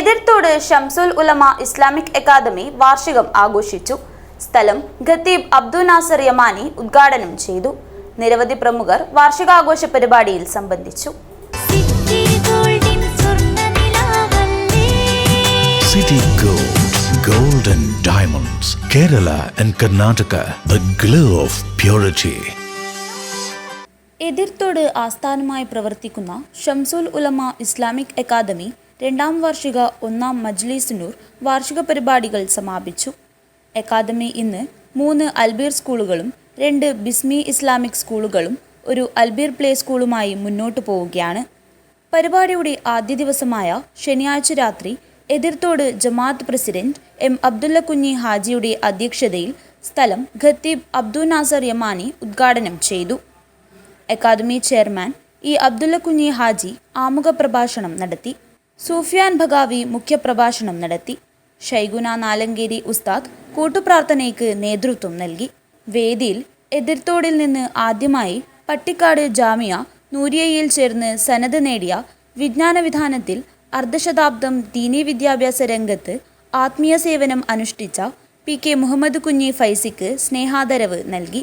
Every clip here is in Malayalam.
എതിർത്തോട് ഷംസുൽ ഉലമ ഇസ്ലാമിക് അക്കാദമി വാർഷികം ആഘോഷിച്ചു. സ്ഥലം ഖത്തീബ് അബ്ദു നാസർ യമാനി ഉദ്ഘാടനം ചെയ്തു. നിരവധി പ്രമുഖർ വാർഷികാഘോഷ പരിപാടിയിൽ സംബന്ധിച്ചു. സിറ്റി ഗോൾഡിൻ സ്വർണനിലാവല്ലേ? City Gold, Gold and Diamonds, Kerala and Karnataka, the glow of purity. Ethirthode ആസ്ഥാനമായി പ്രവർത്തിക്കുന്ന ഷംസുൽ ഉലമ ഇസ്ലാമിക് അക്കാദമി രണ്ടാം വാർഷിക ഒന്നാം മജ്ലിസിനൂർ വാർഷിക പരിപാടികൾ സമാപിച്ചു. അക്കാദമി ഇന്ന് മൂന്ന് അൽബീർ സ്കൂളുകളും രണ്ട് ബിസ്മി ഇസ്ലാമിക് സ്കൂളുകളും ഒരു അൽബീർ പ്ലേ സ്കൂളുമായി മുന്നോട്ടു പോവുകയാണ്. പരിപാടിയുടെ ആദ്യ ദിവസമായ ശനിയാഴ്ച രാത്രി എതിർത്തോട് ജമാഅത്ത് പ്രസിഡന്റ് എം അബ്ദുല്ല കുഞ്ഞി ഹാജിയുടെ അധ്യക്ഷതയിൽ സ്ഥലം ഖത്തീബ് അബ്ദു നാസർ യമാനി ഉദ്ഘാടനം ചെയ്തു. Academy chairman E Abdullah Kunhi Haji ആമുഖ പ്രഭാഷണം നടത്തി. സൂഫിയാൻ ഭഗാവി മുഖ്യപ്രഭാഷണം നടത്തി. ഷൈഗുന നാലങ്കേരി ഉസ്താദ് കൂട്ടുപ്രാർത്ഥനയ്ക്ക് നേതൃത്വം നൽകി. വേദിയിൽ എതിർത്തോടിൽ നിന്ന് ആദ്യമായി പട്ടിക്കാട് ജാമിയ നൂരിയയിൽ ചേർന്ന് സനത് നേടിയ വിജ്ഞാന വിധാനത്തിൽ അർദ്ധശതാബ്ദം ദീനി വിദ്യാഭ്യാസ രംഗത്ത് ആത്മീയ സേവനം അനുഷ്ഠിച്ച പി കെ മുഹമ്മദ് കുഞ്ഞി ഫൈസിക്ക് സ്നേഹാദരവ് നൽകി.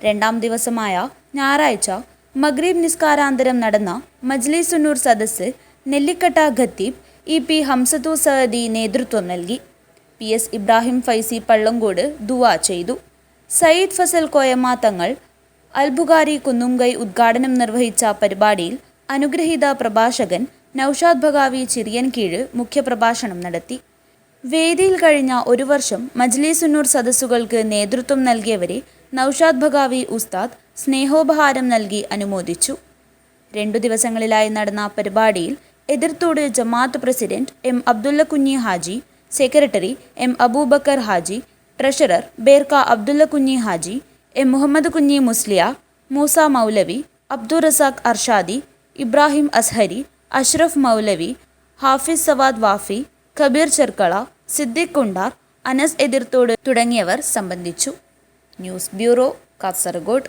രണ്ടാം ദിവസമായ ഞായറാഴ്ച മഗ്രീബ് നിസ്കാരാന്തരം നടന്ന മജ്ലിസുന്നൂർ സദസ്സ് നെല്ലിക്കട്ട ഖത്തീബ് ഇ പി ഹംസത്തു സഅദി നേതൃത്വം നൽകി. പി എസ് ഇബ്രാഹിം ഫൈസി പള്ളങ്കോട് ദുവാ ചെയ്തു. സയ്യിദ് ഫസൽ കോയമ്മ തങ്ങൾ അൽബുഗാരി കുന്നുംകൈ ഉദ്ഘാടനം നിർവഹിച്ച പരിപാടിയിൽ അനുഗ്രഹീത പ്രഭാഷകൻ നൌഷാദ് ഭഗാവി ചിറിയൻകീഴ് മുഖ്യപ്രഭാഷണം നടത്തി. വേദിയിൽ കഴിഞ്ഞ ഒരു വർഷം മജ്ലിസുന്നൂർ സദസ്സുകൾക്ക് നേതൃത്വം നൽകിയവരെ നൌഷാദ് ഭഗാവി ഉസ്താദ് സ്നേഹോപഹാരം നൽകി അനുമോദിച്ചു. രണ്ടു ദിവസങ്ങളിലായി നടന്ന പരിപാടിയിൽ എതിർത്തോട് ജമാഅത്ത് president M Abdulla Kunhi Haji secretary M Abubacker Haji treasurer Berka Abdulla Kunhi Haji M Muhammad Kunhi മുസ്ലിയ Musa മൗലവി അബ്ദുൾ റസാഖ് അർഷാദി ഇബ്രാഹിം അസ്ഹരി അഷ്റഫ് മൗലവി ഹാഫിസ് സവാദ് വാഫി കബീർ ചെർക്കള സിദ്ദിഖ് കുണ്ടാർ അനസ് എതിർത്തോട് തുടങ്ങിയവർ സംബന്ധിച്ചു. News bureau Kasaragod.